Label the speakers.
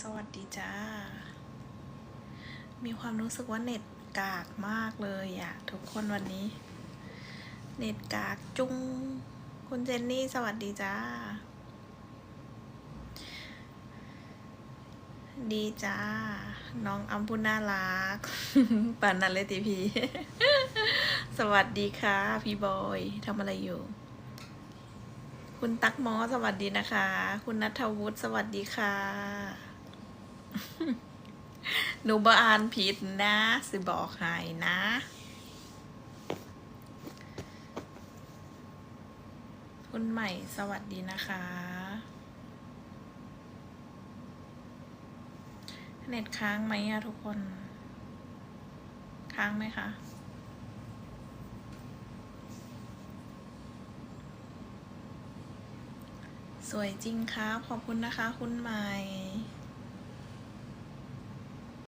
Speaker 1: สวัสดีจ้า มีความรู้สึกว่าเน็ตกากมากเลยอะทุกคนวันนี้ เน็ตกากจุงคุณเจนนี่สวัสดีจ้า ดีจ้า น้องอัมพุน่ารักป่านนันเลยทีพี สวัสดีค่ะ พี่บอยทำอะไรอยู่ คุณตักมอสวัสดีนะคะ คุณนัทวุฒิสวัสดีค่ะ หนูบอ่านผิดนะ สิบอกให้นะคุณใหม่สวัสดีนะคะ เน็ตค้างไหมอะทุกคน ค้างไหมคะสวยจริงครับ ขอบคุณนะคะ คุณใหม่